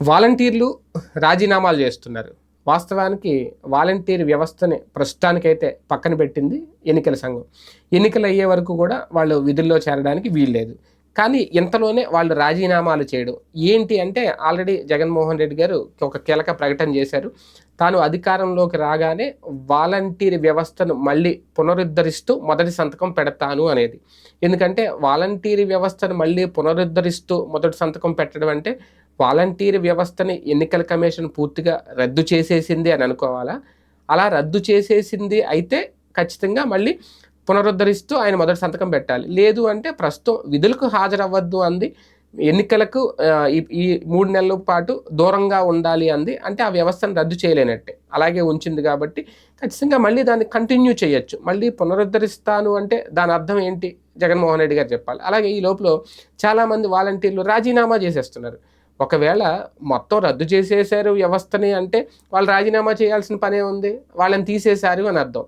వాలంటీర్లు రాజీనామాలు చేస్తున్నారు. వాస్తవానికి వాలంటీర్ వ్యవస్థని ప్రస్తుతానికైతే పక్కన పెట్టింది ఎన్నికల సంఘం. ఎన్నికలు అయ్యే వరకు కూడా వాళ్ళు విధుల్లో చేరడానికి వీల్లేదు. కానీ ఇంతలోనే వాళ్ళు రాజీనామాలు చేయడం. ఏంటి అంటే ఆల్రెడీ జగన్మోహన్ రెడ్డి గారు ఒక కీలక ప్రకటన చేశారు. తాను అధికారంలోకి రాగానే వాలంటీర్ వ్యవస్థను మళ్ళీ పునరుద్ధరిస్తూ మొదటి సంతకం పెడతాను అనేది. ఎందుకంటే వాలంటీర్ వ్యవస్థను మళ్ళీ పునరుద్ధరిస్తూ మొదటి సంతకం పెట్టడం అంటే వాలంటీర్ వ్యవస్థని ఎన్నికల కమిషన్ పూర్తిగా రద్దు చేసేసింది అని అనుకోవాలా? అలా రద్దు చేసేసింది అయితే ఖచ్చితంగా మళ్ళీ పునరుద్ధరిస్తూ ఆయన మొదటి సంతకం పెట్టాలి. లేదు అంటే ప్రస్తుతం విధులకు హాజరవ్వద్దు అంది. ఎన్నికలకు ఈ ఈ మూడు నెలల పాటు దూరంగా ఉండాలి అంది. అంటే ఆ వ్యవస్థను రద్దు చేయలేనట్టే. అలాగే ఉంచింది కాబట్టి ఖచ్చితంగా మళ్ళీ దాన్ని కంటిన్యూ చేయొచ్చు. మళ్ళీ పునరుద్ధరిస్తాను అంటే దాని అర్థం ఏంటి? జగన్మోహన్ రెడ్డి గారు చెప్పాలి. అలాగే ఈ లోపల చాలామంది వాలంటీర్లు రాజీనామా చేసేస్తున్నారు. ఒకవేళ మొత్తం రద్దు చేసేసారు వ్యవస్థని అంటే వాళ్ళు రాజీనామా చేయాల్సిన పనే ఉంది వాళ్ళని తీసేశారు అని అర్థం.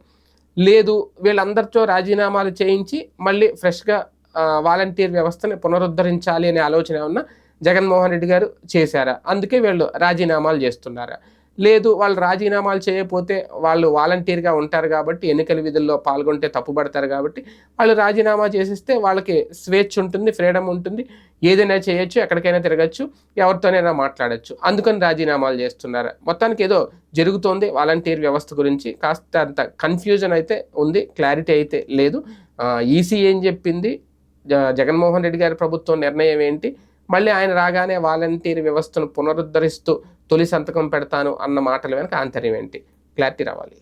లేదు వీళ్ళందరితో రాజీనామాలు చేయించి మళ్ళీ ఫ్రెష్గా వాలంటీర్ వ్యవస్థని పునరుద్ధరించాలి అనే ఆలోచన ఏమన్నా జగన్మోహన్ రెడ్డి గారు చేశారా? అందుకే వీళ్ళు రాజీనామాలు చేస్తున్నారా? లేదు వాళ్ళు రాజీనామాలు చేయకపోతే వాళ్ళు వాలంటీర్గా ఉంటారు కాబట్టి ఎన్నికల విధుల్లో పాల్గొంటే తప్పుపడతారు కాబట్టి వాళ్ళు రాజీనామా చేసిస్తే వాళ్ళకి స్వేచ్ఛ ఉంటుంది ఫ్రీడమ్ ఉంటుంది. ఏదైనా చేయొచ్చు ఎక్కడికైనా తిరగచ్చు ఎవరితోనైనా మాట్లాడచ్చు. అందుకని రాజీనామాలు చేస్తున్నారు. మొత్తానికి ఏదో జరుగుతోంది వాలంటీర్ వ్యవస్థ గురించి. కాస్త అంత కన్ఫ్యూజన్ అయితే ఉంది క్లారిటీ అయితే లేదు. ఈసీ ఏం చెప్పింది? జ- జగన్మోహన్ రెడ్డి గారి ప్రభుత్వం నిర్ణయం ఏంటి? మళ్ళీ ఆయన రాగానే వాలంటీర్ వ్యవస్థను పునరుద్ధరిస్తూ తొలి సంతకం పెడతాను అన్న మాటలు వెనక ఆంతర్యం ఏంటి? క్లారిటీ రావాలి.